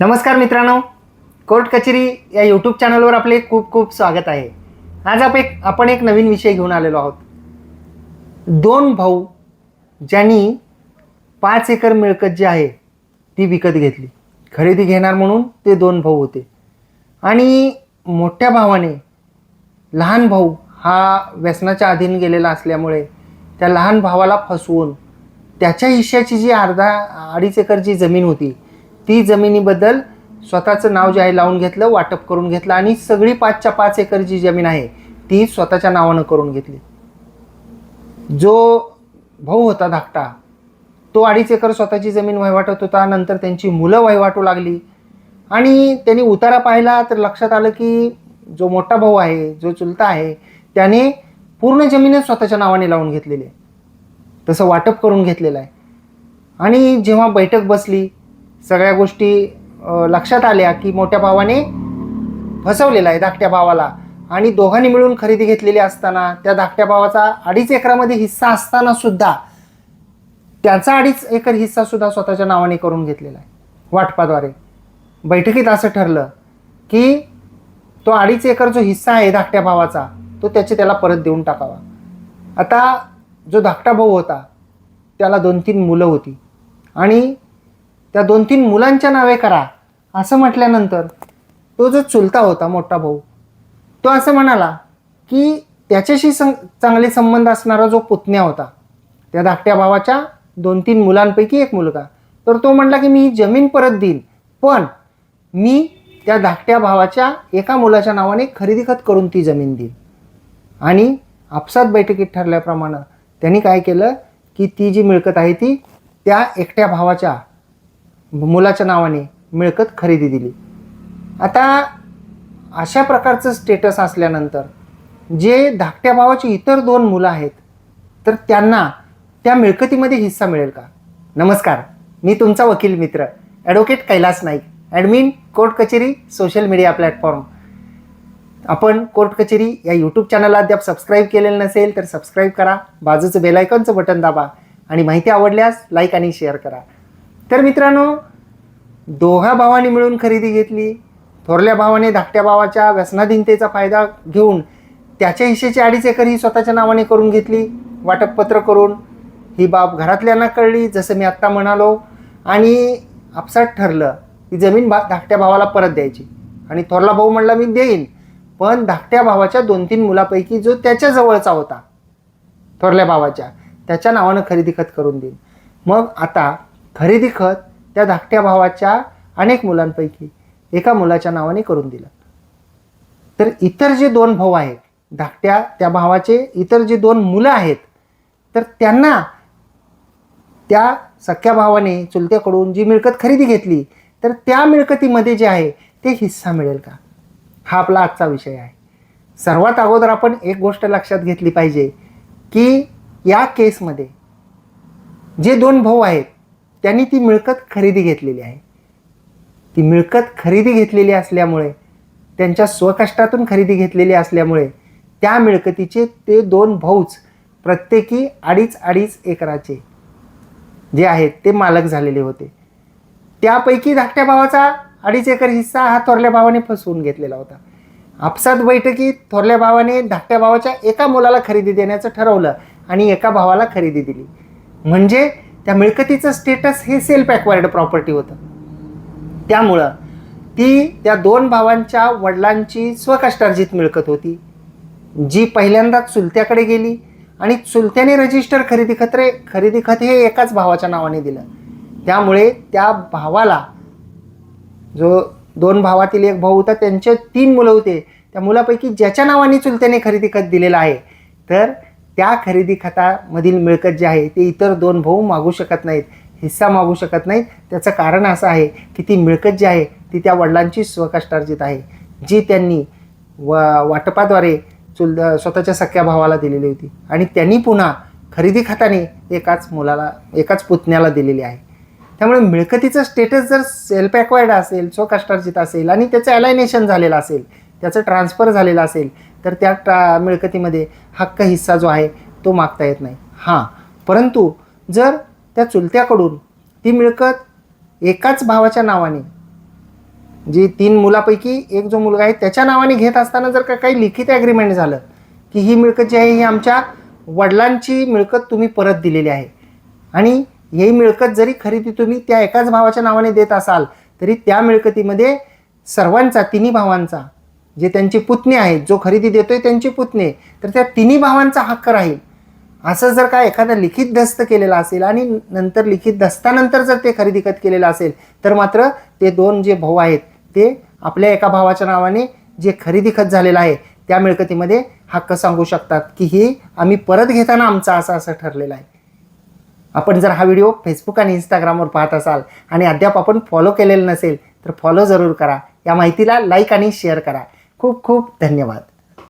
नमस्कार मित्रांनो कोर्ट कचेरी या यूट्यूब चॅनलवर आपले खूप खूप स्वागत आहे. आज आपण एक आपण एक नवीन विषय घेऊन आलेलो आहोत. दोन भाऊ ज्यांनी पाच एकर मिळकत जी आहे ती विकत घेतली. खरेदी घेणार म्हणून ते दोन भाऊ होते. आणि मोठ्या भावाने लहान भाऊ हा व्यसनाच्या अधीन गेलेला असल्यामुळे त्या लहान भावाला फसवून त्याच्या हिश्श्याची जी अर्धा अडीच एकरची जमीन होती ती जमिनीबद्दल स्वतःचं नाव जे आहे लावून घेतलं वाटप करून घेतलं आणि सगळी पाचच्या पाच एकर जी जमीन आहे ती स्वतःच्या नावानं करून घेतली. जो भाऊ होता धाकटा तो अडीच एकर स्वतःची जमीन वहिवाटत होता नंतर त्यांची मुलं वहिवाटू लागली आणि त्यांनी उतारा पाहिला तर लक्षात आलं की जो मोठा भाऊ आहे जो चुलता आहे त्याने पूर्ण जमीनच स्वतःच्या नावाने लावून घेतलेली आहे. तसं वाटप करून घेतलेलं आहे. आणि जेव्हा बैठक बसली सगळ्या गोष्टी लक्षात आल्या की मोठ्या भावाने फसवलेला आहे धाकट्या भावाला. आणि दोघांनी मिळून खरेदी घेतलेली असताना त्या धाकट्या भावाचा अडीच एकरामध्ये हिस्सा असताना सुद्धा त्याचा अडीच एकर हिस्सा सुद्धा स्वतःच्या नावाने करून घेतलेला आहे वाटपाद्वारे. बैठकीत असं ठरलं की तो अडीच एकर जो हिस्सा आहे धाकट्या भावाचा तो त्याचे त्याला परत देऊन टाकावा. आता जो धाकटा भाऊ होता त्याला दोन तीन मुलं होती. आणि त्या दोन तीन मुलांच्या नावे करा असं म्हटल्यानंतर तो जो चुलता होता मोठा भाऊ तो असं म्हणाला की त्याच्याशी सं चांगले संबंध असणारा जो पुतण्या होता त्या धाकट्या भावाच्या दोन तीन मुलांपैकी एक मुलगा तर तो म्हणला की मी ही जमीन परत देईन पण मी त्या धाकट्या भावाच्या एका मुलाच्या नावाने खरेदी खत करून ती जमीन देईन. आणि आपसात बैठकीत ठरल्याप्रमाणे त्यांनी काय केलं की ती जी मिळकत आहे ती त्या एकट्या भावाच्या मुलाच्या नावाने मिळकत खरेदी दिली. आता अशा प्रकारचं स्टेटस असल्यानंतर जे धाकट्या भावाची इतर दोन मुलं आहेत तर त्यांना त्या मिळकतीमध्ये हिस्सा मिळेल का? नमस्कार मी तुमचा वकील मित्र advocate Kailas Naik admin court कचेरी सोशल मीडिया प्लॅटफॉर्म आपण कोर्ट कचेरी या यूट्यूब चॅनलला अद्याप सबस्क्राईब केलेलं नसेल तर सबस्क्राईब करा. बाजूचं बेलायकॉनचं बटन दाबा आणि माहिती आवडल्यास लाईक आणि शेअर करा. तर मित्रांनो दोघा भावांनी मिळून खरेदी घेतली. थोरल्या भावाने धाकट्या भावाच्या व्यसनाधीनतेचा फायदा घेऊन त्याच्या हिशेची अडीच एकर ही स्वतःच्या नावाने करून घेतली. वाटपपत्र करून ही बाब घरातल्यांना कळली जसं मी आत्ता म्हणालो. आणि आपसात ठरलं की जमीन भा धाकट्या भावाला परत द्यायची. आणि थोरला भाऊ म्हणला मी देईन. पण धाकट्या भावाच्या दोन तीन मुलापैकी जो त्याच्या जवळचा होता थोरल्या भावाच्या त्याच्या नावानं खरेदी खत करून देईन. मग आता खरेदी खत त्या धाकट्या भावाच्या अनेक मुलांपैकी एका मुलाच्या नावाने करून दिलं. तर इतर जे दोन भाऊ आहेत धाकट्या त्या भावाचे इतर जे दोन मुलं आहेत तर त्यांना त्या सख्या भावाने चुलत्याकडून जी मिळकत खरेदी घेतली तर त्या मिळकतीमध्ये जे आहे ते हिस्सा मिळेल का? हा आपला आजचा विषय आहे. सर्वात अगोदर आपण एक गोष्ट लक्षात घेतली पाहिजे की या केसमध्ये जे दोन भाऊ आहेत त्यांनी ती मिळकत खरेदी घेतलेली आहे. ती मिळकत खरेदी घेतलेली असल्यामुळे त्यांच्या स्वकष्टातून खरेदी घेतलेली असल्यामुळे त्या मिळकतीचे ते दोन भाऊच प्रत्येकी अडीच अडीच एकराचे जे आहेत ते मालक झालेले होते. त्यापैकी धाकट्या भावाचा अडीच एकर हिस्सा हा थोरल्या भावाने फसवून घेतलेला होता. आपसात बैठकीत थोरल्या भावाने धाकट्या भावाच्या एका मुलाला खरेदी देण्याचं ठरवलं आणि एका भावाला खरेदी दिली. म्हणजे त्या मिळकतीचं स्टेटस हे सेल्फ ॲक्वायर्ड प्रॉपर्टी होतं. त्यामुळं ती त्या दोन भावांच्या वडिलांची स्वकष्टार्जित मिळकत होती. जी पहिल्यांदा चुलत्याकडे गेली आणि चुलत्याने रजिस्टर खरेदी खत्रे खरेदी खत हे एकाच भावाच्या नावाने दिलं. त्यामुळे त्या भावाला जो दोन भावातील एक भाऊ होता त्यांचे तीन मुलं होते. त्या मुलापैकी ज्याच्या नावाने चुलत्याने खरेदी खत दिलेलं आहे तर त्या खरेदी खतामधील मिळकत जी आहे ते इतर दोन भाऊ मागू शकत नाहीत हिस्सा मागू शकत नाहीत. त्याचं कारण असं आहे की ती मिळकत जी आहे ती त्या वडिलांची स्वकष्टार्जित आहे जी त्यांनी व वाटपाद्वारे चुल स्वतःच्या सख्या भावाला दिलेली होती. आणि त्यांनी पुन्हा खरेदी खात्याने एकाच मुलाला एकाच पुतण्याला दिलेली आहे. त्यामुळे मिळकतीचं स्टेटस जर सेल्फ ॲक्वायर्ड असेल स्वकष्टार्जित असेल आणि त्याचं अलायनेशन झालेलं असेल त्याचं ट्रान्सफर झालेलं असेल तर त्या ट्रा मिळकतीमध्ये हक्क हिस्सा जो आहे तो मागता येत नाही. हां. परंतु जर त्या चुलत्याकडून ती मिळकत एकाच भावाच्या नावाने जी तीन मुलापैकी एक जो मुलगा आहे त्याच्या नावाने घेत असताना जर का काही लिखित ॲग्रीमेंट झालं की ही मिळकत जी आहे ही आमच्या वडिलांची मिळकत तुम्ही परत दिलेली आहे. आणि ही मिळकत जरी खरेदी तुम्ही त्या एकाच भावाच्या नावाने देत असाल तरी त्या मिळकतीमध्ये सर्वांचा तिन्ही भावांचा जे त्यांची पुतणी आहेत जो खरेदी देतोय त्यांची पुतणी तर त्या तिन्ही भावांचा हक्क राहील. असं जर का एखादा लिखित दस्त केलेला असेल आणि नंतर लिखित दस्तानंतर जर ते खरेदी खत केलेलं असेल तर मात्र ते दोन जे भाऊ आहेत ते आपल्या एका भावाच्या नावाने जे खरेदी खत झालेलं आहे त्या मिळकतीमध्ये हक्क सांगू शकतात की ही आम्ही परत घेताना आमचा असं असं ठरलेलं आहे. आपण जर हा व्हिडिओ फेसबुक आणि इंस्टाग्रामवर पाहत असाल आणि अद्याप आपण फॉलो केलेलं नसेल तर फॉलो जरूर करा. या माहितीला लाईक आणि शेअर करा. खूप खूप धन्यवाद.